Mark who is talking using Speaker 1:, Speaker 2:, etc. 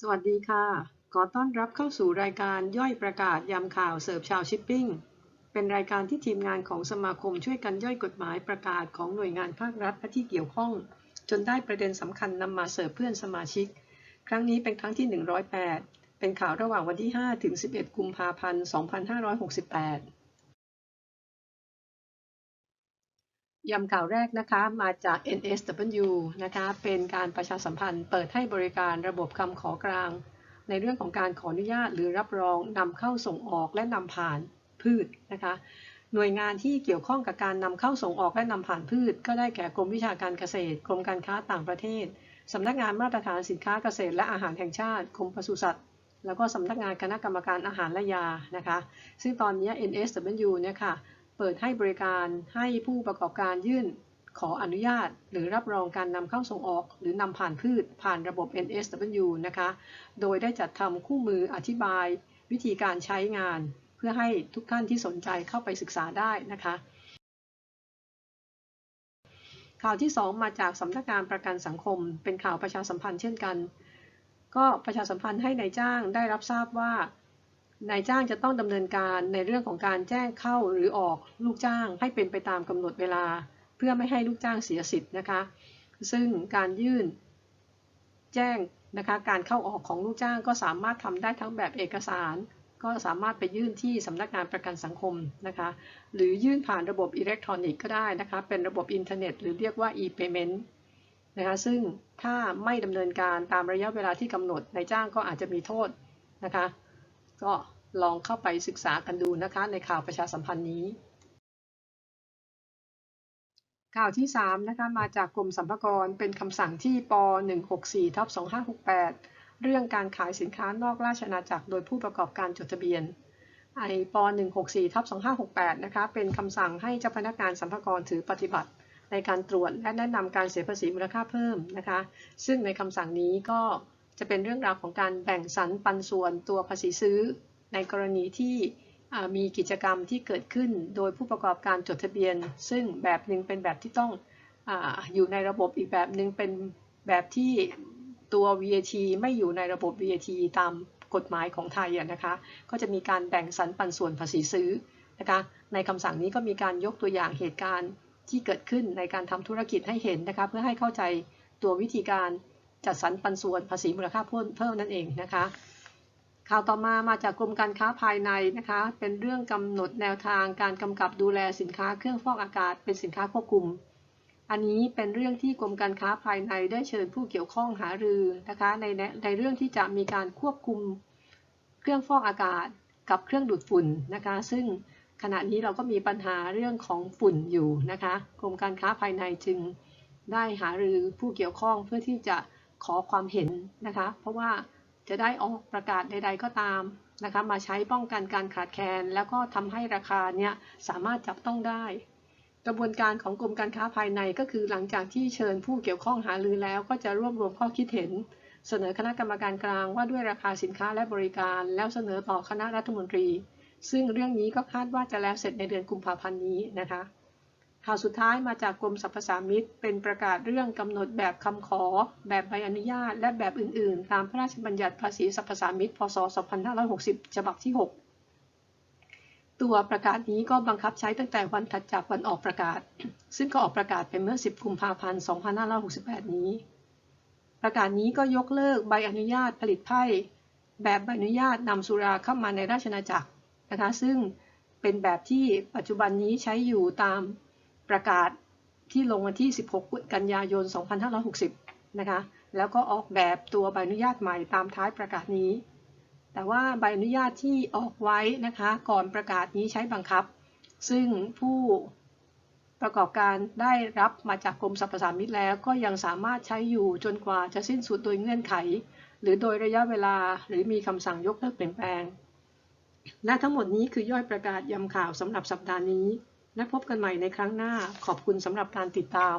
Speaker 1: สวัสดีค่ะ ขอต้อนรับเข้าสู่รายการย่อยประกาศยามข่าวเสิร์ฟชาวชิปปิ้ง เป็นรายการที่ทีมงานของสมาคมช่วยกันย่อยกฎหมายประกาศของหน่วยงานภาครัฐและที่เกี่ยวข้อง จนได้ประเด็นสำคัญนำมาเสิร์ฟเพื่อนสมาชิก ครั้งนี้เป็นครั้งที่ 108 เป็นข่าวระหว่างวันที่ 5 ถึง 11 กุมภาพันธ์ 2568 ยำข่าวแรกนะคะมาจาก NSW นะคะเป็นการประชาสัมพันธ์เปิดให้บริการระบบคำขอกลาง ในเรื่องของการขออนุญาตหรือรับรองนำเข้าส่งออกและนำผ่านพืชนะคะหน่วยงานที่เกี่ยวข้องกับการนำเข้าส่งออกและนำผ่านพืช ก็ได้แก่กรมวิชาการเกษตร กรมการค้าต่างประเทศสำนักงานมาตรฐานสินค้าเกษตร และอาหารแห่งชาติกรมปศุสัตว์แล้วก็สำนักงานคณะกรรมการอาหารและยานะคะ ซึ่งตอนนี้ NSW เนี่ยค่ะ เปิดให้บริการให้ผู้ประกอบการยื่น ขออนุญาต หรือรับรองการนำเข้าส่งออก หรือนำผ่านพืช ผ่านระบบ NSW นะคะ โดยได้จัดทำคู่มืออธิบาย วิธีการใช้งาน เพื่อให้ทุกท่านที่สนใจเข้าไปศึกษาได้นะคะข่าวที่ 2 มาจากสำนักงานประกันสังคม เป็นข่าวประชาสัมพันธ์เช่นกัน ก็ประชาสัมพันธ์ให้ในายจ้างได้รับทราบว่า นายจ้างจะต้องดำเนินการในเรื่องของการแจ้งเข้าหรือออกลูกจ้างให้เป็นไปตามกำหนดเวลา เพื่อไม่ให้ลูกจ้างเสียสิทธิ์นะคะ ซึ่งการยื่น แจ้งนะคะการเข้าออกของลูกจ้างก็สามารถทำได้ทั้งแบบเอกสาร ก็สามารถไปยื่นที่สำนักงานประกันสังคมนะคะหรือยื่นผ่านระบบอิเล็กทรอนิกส์ก็ได้นะคะเป็นระบบอินเทอร์เน็ต หรือเรียกว่า e-payment นะคะซึ่งถ้าไม่ดำเนินการตามระยะเวลาที่กำหนดนายจ้างก็อาจจะมีโทษนะคะก็ ลองเข้าไปศึกษากันดูนะคะในข่าวประชาสัมพันธ์นี้ ข่าวที่3นะคะมาจากกรมสรรพากรเป็นคำสั่งที่ป 164ทับ2568 เรื่องการขายสินค้านอกราชอาณาจักรโดยผู้ประกอบการจดทะเบียนไอป 164ทับ2568 นะคะ เป็นคำสั่งให้เจ้าพนักงานสรรพากรถือปฏิบัติ ในการตรวจและแนะนำการเสียภาษีมูลค่าเพิ่มนะคะ ซึ่งในคำสั่งนี้ก็จะเป็นเรื่องราวของการแบ่งสรรปันส่วนตัวภาษีซื้อ ในกรณีที่มีกิจกรรมที่เกิดขึ้นโดยผู้ประกอบการจดทะเบียน ซึ่งแบบหนึ่งเป็นแบบที่ต้องออยู่ในระบบอีกแบบหนึ่งเป็นแบบที่ตัว VAT ไม่อยู่ในระบบ VAT ตามกฎหมายของไทยนะคะ ก็จะมีการแบ่งสรรปันส่วนภาษีซื้อนะคะ ในคำสั่งนี้ก็มีการยกตัวอย่างเหตุการณ์ที่เกิดขึ้นในการทำธุรกิจให้เห็นนะคะ เพื่อให้เข้าใจตัววิธีการจัดสรรปันส่วนภาษีมูลค่าเพิ่มเพิ่มนั่นเองนะคะ ข่าวต่อมามาจากกรมการค้าภายในนะคะ เป็นเรื่องกำหนดแนวทางการกำกับดูแลสินค้าเครื่องฟอกอากาศเป็นสินค้าควบคุม อันนี้เป็นเรื่องที่กรมการค้าภายในได้เชิญผู้เกี่ยวข้องหารือนะคะในในเรื่องที่จะมีการควบคุมเครื่องฟอกอากาศกับเครื่องดูดฝุ่นนะคะ ซึ่งขณะนี้เราก็มีปัญหาเรื่องของฝุ่นอยู่นะคะกรมการค้าภายในจึงได้หารือผู้เกี่ยวข้องเพื่อที่จะขอความเห็นนะคะ เพราะว่า จะได้ออกประกาศใด ๆ ก็ตามนะคะมาใช้ป้องกันการขาดแคลนแล้วก็ทำให้ราคาเนี่ยสามารถจับต้องได้ กระบวนการของกรมการค้าภายในก็คือหลังจากที่เชิญผู้เกี่ยวข้องหารือแล้ว ก็จะรวบรวมข้อคิดเห็น เสนอคณะกรรมการกลางว่าด้วยราคาสินค้าและบริการ แล้วเสนอต่อคณะรัฐมนตรี ซึ่งเรื่องนี้ก็คาดว่าจะแล้วเสร็จในเดือนกุมภาพันธ์นี้นะคะ ข่าวสุดท้ายมาจากกรมสรรพสามิตเป็นประกาศเรื่องกำหนดแบบคำขอ แบบใบอนุญาต และแบบอื่น ๆ ตามพระราชบัญญัติภาษีสรรพสามิตพศ 2560 ฉบับที่ 6 ตัวประกาศนี้ก็บังคับใช้ตั้งแต่วันถัดจากวันออกประกาศ ซึ่งก็ออกประกาศไปเมื่อ 10 กุมภาพันธ์ 2568 นี้ ประกาศนี้ก็ยกเลิกใบอนุญาตผลิตไพ่แบบใบอนุญาตนำสุราเข้ามาในราชอาณาจักรนะคะ ซึ่งเป็นแบบที่ปัจจุบันนี้ใช้อยู่ตาม ประกาศที่ลงวันที่ 16 กันยายน 2560 นะคะ แล้วก็ออกแบบตัวใบอนุญาตใหม่ตามท้ายประกาศนี้ แต่ว่าใบอนุญาตที่ออกไว้นะคะ ก่อนประกาศนี้ใช้บังคับ ซึ่งผู้ประกอบการได้รับมาจากกรมสรรพสามิตแล้วก็ยังสามารถใช้อยู่จนกว่าจะสิ้นสุดโดยเงื่อนไข หรือโดยระยะเวลาหรือมีคำสั่งยกเลิกเปลี่ยนแปลง และทั้งหมดนี้คือย่อยประกาศยำข่าวสำหรับสัปดาห์นี้ และพบกันใหม่ในครั้งหน้า ขอบคุณสำหรับการติดตาม